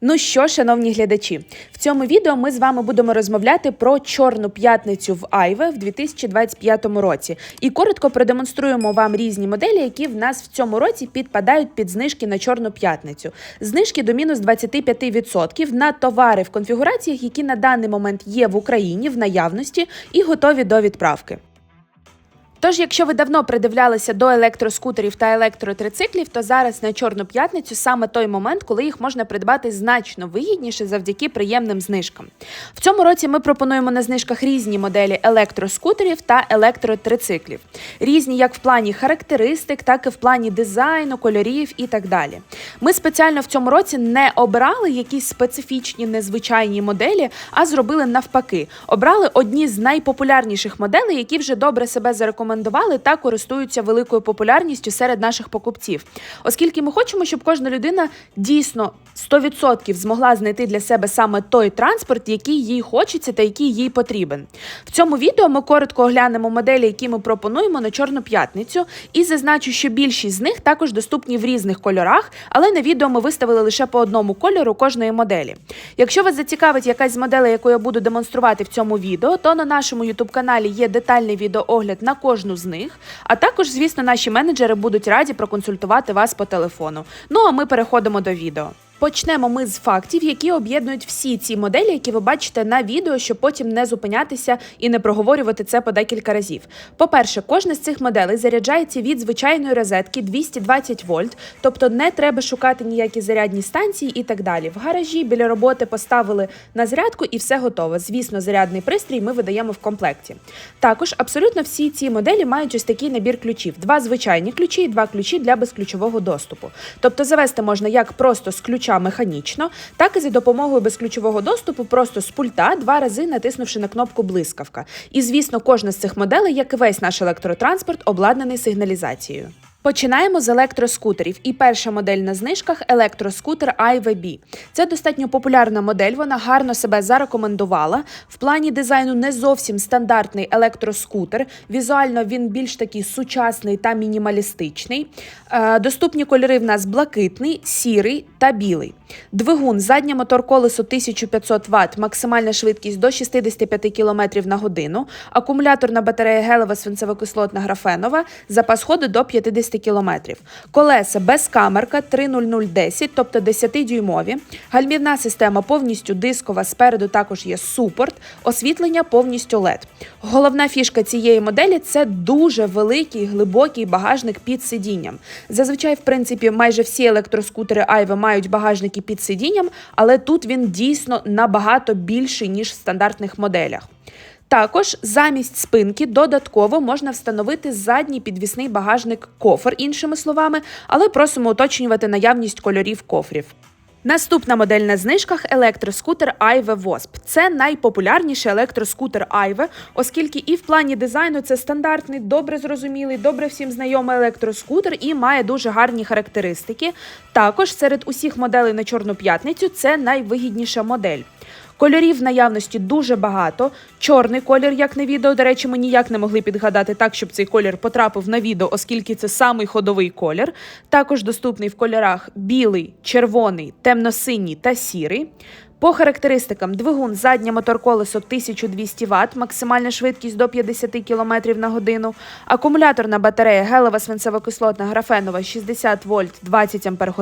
Ну що, шановні глядачі, в цьому відео ми з вами будемо розмовляти про чорну п'ятницю в Айве в 2025 році. І коротко продемонструємо вам різні моделі, які в нас в цьому році підпадають під знижки на чорну п'ятницю. Знижки до мінус 25% на товари в конфігураціях, які на даний момент є в Україні в наявності і готові до відправки. Тож, якщо ви давно придивлялися до електроскутерів та електротрициклів, то зараз на чорну п'ятницю саме той момент, коли їх можна придбати значно вигідніше завдяки приємним знижкам. В цьому році ми пропонуємо на знижках різні моделі електроскутерів та електротрициклів, різні як в плані характеристик, так і в плані дизайну, кольорів і так далі. Ми спеціально в цьому році не обрали якісь специфічні незвичайні моделі, а зробили навпаки. Обрали одні з найпопулярніших моделей, які вже добре себе зарекомендували та користуються великою популярністю серед наших покупців, оскільки ми хочемо, щоб кожна людина дійсно 100% змогла знайти для себе саме той транспорт, який їй хочеться та який їй потрібен. В цьому відео ми коротко оглянемо моделі, які ми пропонуємо на Чорну п'ятницю, і зазначу, що більшість з них також доступні в різних кольорах, але на відео ми виставили лише по одному кольору кожної моделі. Якщо вас зацікавить якась з моделей, яку я буду демонструвати в цьому відео, то на нашому youtube каналі є детальний відеоогляд на кожну з них. А також, звісно, наші менеджери будуть раді проконсультувати вас по телефону. Ну а ми переходимо до відео. Почнемо ми з фактів, які об'єднують всі ці моделі, які ви бачите на відео, щоб потім не зупинятися і не проговорювати це по декілька разів. По-перше, кожна з цих моделей заряджається від звичайної розетки 220 вольт, тобто не треба шукати ніякі зарядні станції і так далі. В гаражі біля роботи поставили на зарядку і все готово. Звісно, зарядний пристрій ми видаємо в комплекті. Також абсолютно всі ці моделі мають ось такий набір ключів: два звичайні ключі і два ключі для безключового доступу. Тобто завести можна як просто з ключа механічно, так і за допомогою безключового доступу, просто з пульта, два рази натиснувши на кнопку блискавка. І звісно, кожна з цих моделей, як і весь наш електротранспорт, обладнаний сигналізацією. Починаємо з електроскутерів. І перша модель на знижках електроскутер IVB. Це достатньо популярна модель. Вона гарно себе зарекомендувала. В плані дизайну не зовсім стандартний електроскутер. Візуально він більш такий сучасний та мінімалістичний. Е, доступні кольори в нас блакитний, сірий та білий. Двигун, заднє мотор колесо 1500 Вт, максимальна швидкість до 65 км на годину. Акумуляторна батарея гелева свинцево-кислотна графенова, запас ходу до 50 км. Колеса без камерка 30010, тобто 10-дюймові. Гальмівна система повністю дискова, спереду також є супорт, освітлення повністю LED. Головна фішка цієї моделі це дуже великий глибокий багажник під сидінням. Зазвичай, в принципі, майже всі електроскутери Айве мають багажники під сидінням, але тут він дійсно набагато більший, ніж в стандартних моделях. Також замість спинки додатково можна встановити задній підвісний багажник кофр, іншими словами, але просимо уточнювати наявність кольорів кофрів. Наступна модель на знижках електроскутер Aive Wasp. Це найпопулярніший електроскутер Aive, оскільки і в плані дизайну це стандартний, добре зрозумілий, добре всім знайомий електроскутер і має дуже гарні характеристики. Також серед усіх моделей на Чорну п'ятницю це найвигідніша модель. Кольорів в наявності дуже багато. Чорний колір, як на відео. До речі, ми ніяк не могли підгадати так, щоб цей колір потрапив на відео, оскільки це самий ходовий колір. Також доступний в кольорах білий, червоний, темно-синій та сірий. По характеристикам двигун заднє моторколесо 1200 Вт, максимальна швидкість до 50 км на годину, акумуляторна батарея гелева свинцево-кислотна графенова 60 вольт 20 Ах,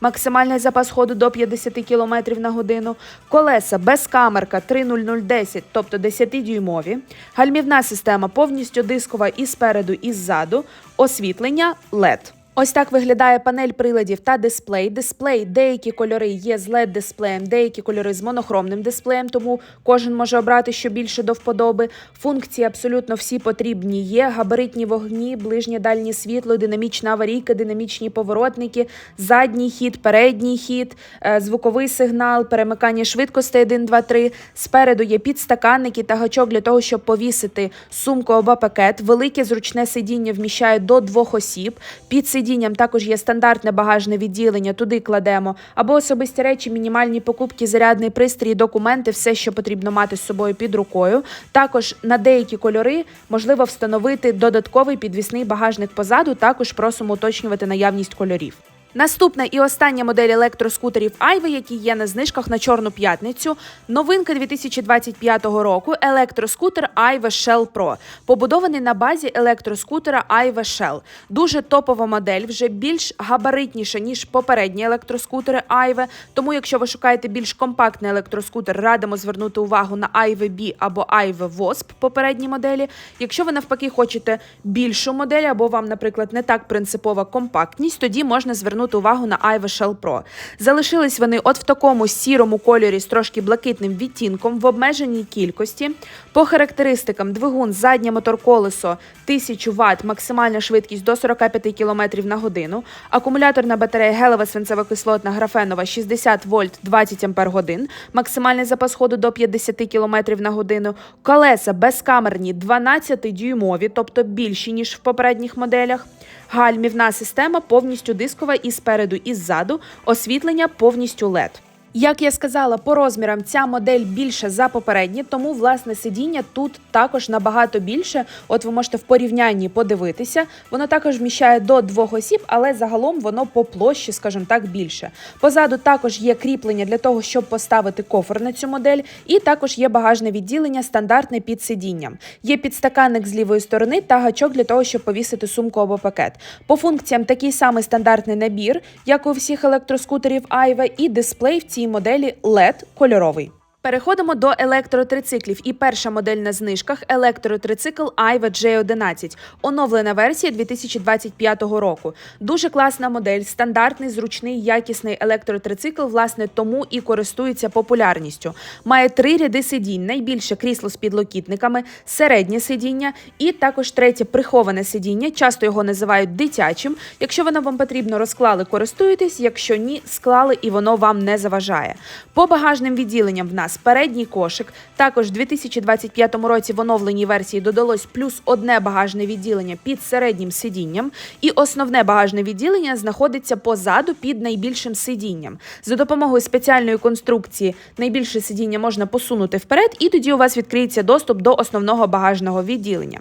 максимальний запас ходу до 50 км на годину, колеса без камерка 30010, тобто 10-дюймові, гальмівна система повністю дискова і спереду, і ззаду, освітлення LED. Ось так виглядає панель приладів та дисплей. Дисплей, деякі кольори є з led дисплеєм, деякі кольори з монохромним дисплеєм, тому кожен може обрати що більше до вподоби. Функції абсолютно всі потрібні є: габаритні вогні, ближнє дальнє світло, динамічна аварійка, динамічні поворотники, задній хід, передній хід, е, звуковий сигнал, перемикання швидкостей 1, 2, 3. Спереду є підстаканники та гачок для того, щоб повісити сумку або пакет. Велике зручне сидіння вміщає до двох осіб. Під сидінням також є стандартне багажне відділення, туди кладемо, або особисті речі, мінімальні покупки, зарядний пристрій, документи, все, що потрібно мати з собою під рукою. Також на деякі кольори можливо встановити додатковий підвісний багажник позаду. Також просимо уточнювати наявність кольорів. Наступна і остання модель електроскутерів Айви, які є на знижках на Чорну п'ятницю. Новинка 2025 року. Електроскутер Aiva Shell Pro, побудований на базі електроскутера Aiva Shell. Дуже топова модель, вже більш габаритніша ніж попередні електроскутери Aiva. Тому, якщо ви шукаєте більш компактний електроскутер, радимо звернути увагу на Aiva B або Aiva Wasp попередні моделі. Якщо ви навпаки хочете більшу модель, або вам, наприклад, не так принципова компактність, тоді можна звернути увагу на Aiva Shell Pro. Залишились вони от в такому сірому кольорі з трошки блакитним відтінком в обмеженій кількості. По характеристикам двигун, заднє мотор-колесо 1000 Вт, максимальна швидкість до 45 км на годину. Акумуляторна батарея гелева свинцево-кислотна графенова 60 вольт 20 ампер годин, максимальний запас ходу до 50 км на годину. Колеса безкамерні 12-дюймові, тобто більші ніж в попередніх моделях. Гальмівна система повністю дискова і спереду, і ззаду. Освітлення повністю LED. Як я сказала, по розмірам ця модель більша за попередні, тому власне сидіння тут також набагато більше. От ви можете в порівнянні подивитися. Воно також вміщає до двох осіб, але загалом воно по площі, скажімо так, більше. Позаду також є кріплення для того, щоб поставити кофр на цю модель, і також є багажне відділення, стандартне під сидінням. Є підстаканник з лівої сторони та гачок для того, щоб повісити сумку або пакет. По функціям такий самий стандартний набір, як у всіх електроскутерів Aiva, і дисплей в цій моделі LED кольоровий. Переходимо до електротрициклів. І перша модель на знижках електротрицикл Aiva J11, оновлена версія 2025 року. Дуже класна модель, стандартний, зручний, якісний електротрицикл, власне, тому і користується популярністю. Має три ряди сидінь: найбільше крісло з підлокітниками, середнє сидіння і також третє приховане сидіння. Часто його називають дитячим. Якщо воно вам потрібно, розклали, користуєтесь. Якщо ні, склали і воно вам не заважає. По багажним відділенням в нас передній кошик. Також в 2025 році в оновленій версії додалось плюс одне багажне відділення під середнім сидінням, і основне багажне відділення знаходиться позаду під найбільшим сидінням. За допомогою спеціальної конструкції найбільше сидіння можна посунути вперед, і тоді у вас відкриється доступ до основного багажного відділення.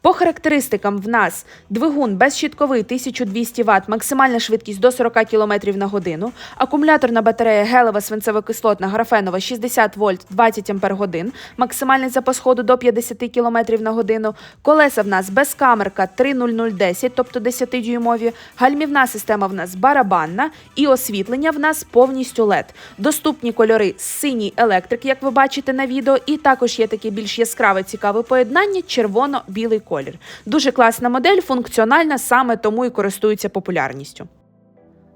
По характеристикам в нас двигун безщітковий 1200 Вт, максимальна швидкість до 40 км на годину, акумуляторна батарея гелева свинцево-кислотна графенова 60 вольт 20 ампер годин, максимальний запас ходу до 50 км на годину. Колеса в нас безкамерка 30010, тобто 10-дюймові. Гальмівна система в нас барабанна і освітлення в нас повністю LED. Доступні кольори синій електрик, як ви бачите на відео, і також є таке більш яскраве цікаве поєднання червоно-білий колір. Дуже класна модель, функціональна, саме тому і користується популярністю.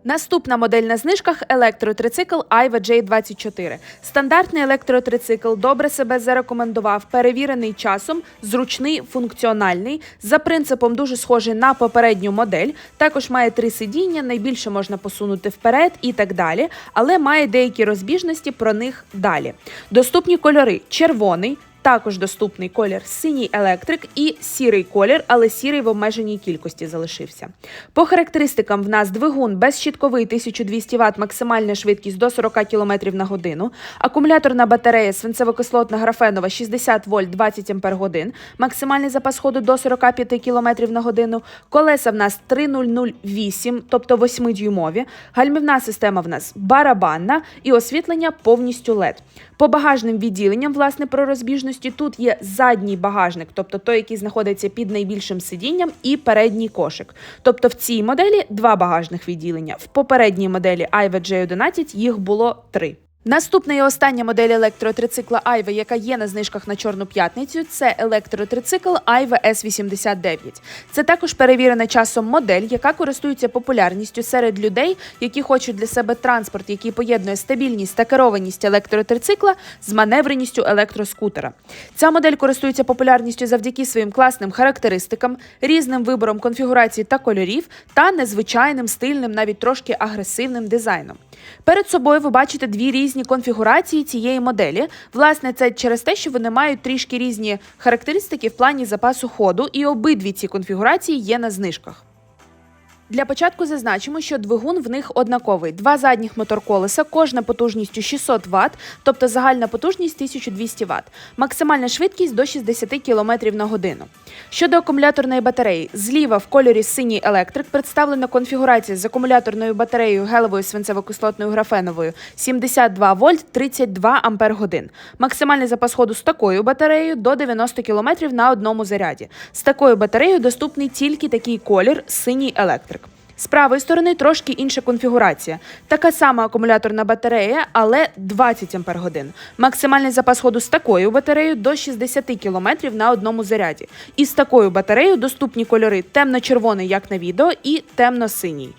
Наступна модель на знижках електротрицикл Aiva J24. Стандартний електротрицикл добре себе зарекомендував, перевірений часом, зручний, функціональний. За принципом дуже схожий на попередню модель. Також має три сидіння, найбільше можна посунути вперед і так далі, але має деякі розбіжності про них далі. Доступні кольори червоний. Також доступний колір синій електрик і сірий колір, але сірий в обмеженій кількості залишився. По характеристикам в нас двигун безщітковий 1200 Вт, максимальна швидкість до 40 км на годину, акумуляторна батарея свинцево-кислотна графенова 60 вольт 20 ампер годин, максимальний запас ходу до 45 км на годину, колеса в нас 3008, тобто 8-дюймові, гальмівна система в нас барабанна і освітлення повністю LED. По багажним відділенням, власне, про розбіжності тут є задній багажник, тобто той, який знаходиться під найбільшим сидінням, і передній кошик. Тобто в цій моделі два багажних відділення. В попередній моделі Aiva J11 їх було три. Наступна і остання модель електротрицикла Aiva, яка є на знижках на Чорну п'ятницю, це електротрицикл Aiva S89. Це також перевірена часом модель, яка користується популярністю серед людей, які хочуть для себе транспорт, який поєднує стабільність та керованість електротрицикла з маневреністю електроскутера. Ця модель користується популярністю завдяки своїм класним характеристикам, різним вибором конфігурацій та кольорів та незвичайним стильним, навіть трошки агресивним дизайном. Перед собою ви бачите дві різні конфігурації цієї моделі. Власне, це через те, що вони мають трішки різні характеристики в плані запасу ходу, і обидві ці конфігурації є на знижках. Для початку зазначимо, що двигун в них однаковий: два задніх моторколеса, кожна потужністю 600 Вт, тобто загальна потужність 1200 Вт, максимальна швидкість до 60 км на годину. Щодо акумуляторної батареї, зліва в кольорі синій електрик представлена конфігурація з акумуляторною батареєю гелевою свинцево-кислотною графеновою 72 вольт 32 ампер годин. Максимальний запас ходу з такою батареєю до 90 км на одному заряді. З такою батареєю доступний тільки такий колір синій електрик. З правої сторони трошки інша конфігурація. Така сама акумуляторна батарея, але 20 ампер годин. Максимальний запас ходу з такою батареєю до 60 км на одному заряді. І з такою батареєю доступні кольори темно-червоний, як на відео, і темно-синій.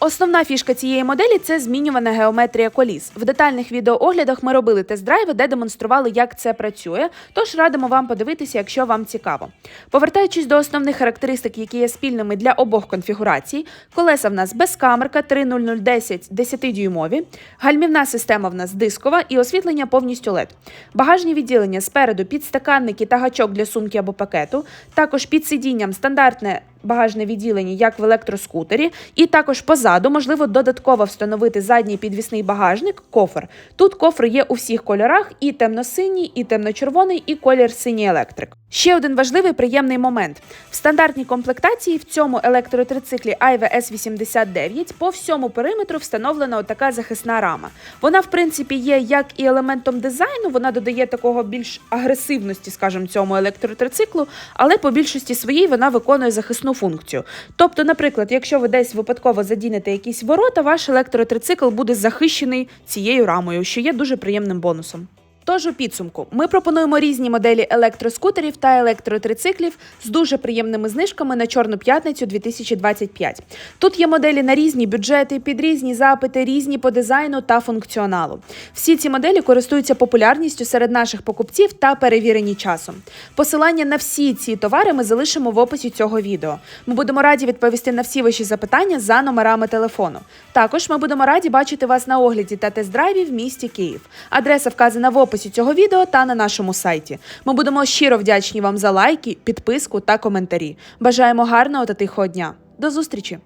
Основна фішка цієї моделі це змінювана геометрія коліс. В детальних відеооглядах ми робили тест-драйви, де демонстрували, як це працює. Тож радимо вам подивитися, якщо вам цікаво. Повертаючись до основних характеристик, які є спільними для обох конфігурацій, колеса в нас безкамерка 30010 10-дюймові, гальмівна система в нас дискова і освітлення повністю LED. Багажні відділення спереду підстаканники та гачок для сумки або пакету. Також під сидінням стандартне багажне відділення, як в електроскутері, і також позаду можливо додатково встановити задній підвісний багажник, кофр. Тут кофр є у всіх кольорах: і темно-синій, і темно-червоний, і колір синій електрик. Ще один важливий приємний момент: в стандартній комплектації в цьому електротрициклі Aive S89 по всьому периметру встановлена така захисна рама. Вона, в принципі, є як і елементом дизайну, вона додає такого більш агресивності, скажімо, цьому електротрициклу, але по більшості своїй вона виконує захисну функцію. Тобто, наприклад, якщо ви десь випадково задінете якісь ворота, ваш електротрицикл буде захищений цією рамою, що є дуже приємним бонусом. Тож у підсумку ми пропонуємо різні моделі електроскутерів та електротрициклів з дуже приємними знижками на Чорну п'ятницю 2025. Тут є моделі на різні бюджети, під різні запити, різні по дизайну та функціоналу. Всі ці моделі користуються популярністю серед наших покупців та перевірені часом. Посилання на всі ці товари ми залишимо в описі цього відео. Ми будемо раді відповісти на всі ваші запитання за номерами телефону. Також ми будемо раді бачити вас на огляді та тест-драйві в місті Київ. Адреса вказана в описі цього відео та на нашому сайті. Ми будемо щиро вдячні вам за лайки, підписку та коментарі. Бажаємо гарного та тихого дня. До зустрічі!